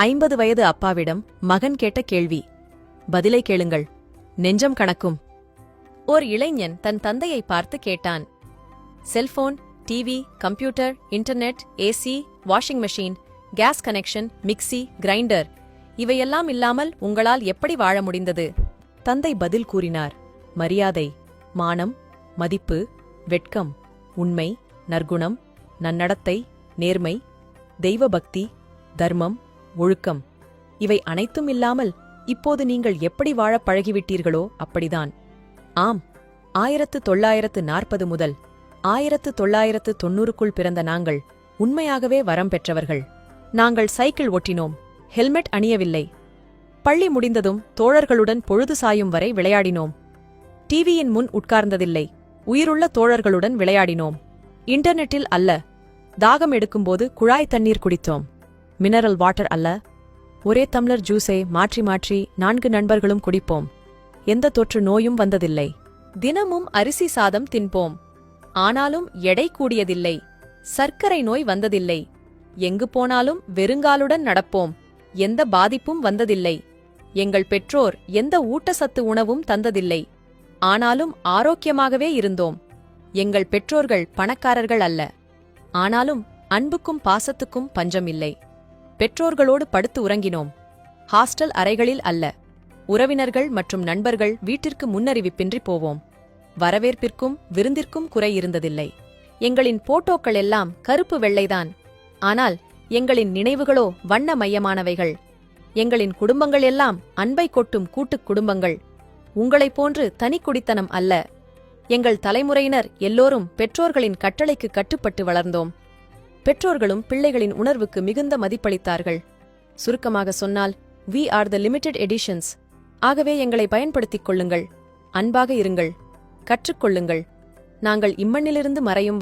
ஐம்பது வயது அப்பாவிடம் மகன் கேட்ட கேள்வி. பதிலை கேளுங்கள். நெஞ்சம் கணக்கும். ஓர் இளைஞன் தன் தந்தையை பார்த்து கேட்டான். Cellphone TV computer internet AC washing machine gas connection mixie grinder இவையெல்லாம் இல்லாமல் உங்களால் எப்படி வாழ முடிந்தது? தந்தை பதில் கூறினார். மரியாதை மானம் மதிப்பு வெட்கம் உண்மை நற்குணம் நன்னடத்தை நேர்மை தெய்வபக்தி தர்மம் ஒழுக்கம். இவை அனைத்தும் இல்லாமல் இப்போது நீங்கள் எப்படி வாழப் பழகிவிட்டீர்களோ அப்படிதான். ஆம் ஆயிரத்து தொள்ளாயிரத்து நாற்பது முதல் ஆயிரத்து தொள்ளாயிரத்து தொன்னூறுக்குள் பிறந்த நாங்கள் உண்மையாகவே வரம் பெற்றவர்கள். நாங்கள் சைக்கிள் ஒட்டினோம் ஹெல்மெட் அணியவில்லை. பள்ளி முடிந்ததும் தோழர்களுடன் பொழுது சாயும் வரை விளையாடினோம். டிவியின் முன் உட்கார்ந்ததில்லை உயிருள்ள தோழர்களுடன் விளையாடினோம். இன்டர்நெட்டில் அல்ல தாகம் எடுக்கும்போது குழாய் தண்ணீர் குடித்தோம். மினரல் வாட்டர் அல்ல. ஒரே தம்ளர் ஜூஸை மாற்றி மாற்றி நான்கு நண்பர்களும் குடிப்போம். எந்த தொற்று நோயும் வந்ததில்லை. தினமும் அரிசி சாதம் தின்போம். ஆனாலும் எடை கூடியதில்லை. சர்க்கரை நோய் வந்ததில்லை. எங்கு போனாலும் வெறுங்காலுடன் நடப்போம். எந்த பாதிப்பும் வந்ததில்லை. எங்கள் பெற்றோர் எந்த ஊட்டச்சத்து உணவும் தந்ததில்லை. ஆனாலும் ஆரோக்கியமாகவே இருந்தோம். எங்கள் பெற்றோர்கள் பணக்காரர்கள் அல்ல. ஆனாலும் அன்புக்கும் பாசத்துக்கும் பஞ்சமில்லை. பெற்றோர்களோடு படுத்து உறங்கினோம். ஹாஸ்டல் அறைகளில் அல்ல. உறவினர்கள் மற்றும் நண்பர்கள் வீட்டிற்கு முன்னறிவிப்பின்றி போவோம். வரவேற்பிற்கும் விருந்திற்கும் குறை இருந்ததில்லை. எங்களின் போட்டோக்கள் எல்லாம் கருப்பு வெள்ளைதான். ஆனால் எங்களின் நினைவுகளோ வண்ண மையமானவைகள். எங்களின் குடும்பங்கள் எல்லாம் அன்பை கொட்டும் கூட்டுக் குடும்பங்கள். உங்களைப் போன்று தனிக்குடித்தனம் அல்ல. எங்கள் தலைமுறையினர் எல்லோரும் பெற்றோர்களின் கட்டளைக்கு கட்டுப்பட்டு வளர்ந்தோம். பெற்றோர்களும் பிள்ளைகளின் உணர்வுக்கு மிகுந்த மதிப்பளித்தார்கள். சுருக்கமாக சொன்னால் we are the limited editions ஆகவே எங்களை பயன்படுத்திக் கொள்ளுங்கள். அன்பாக இருங்கள். கற்றுக்கொள்ளுங்கள் நாங்கள் இம்மண்ணிலிருந்து மறையும்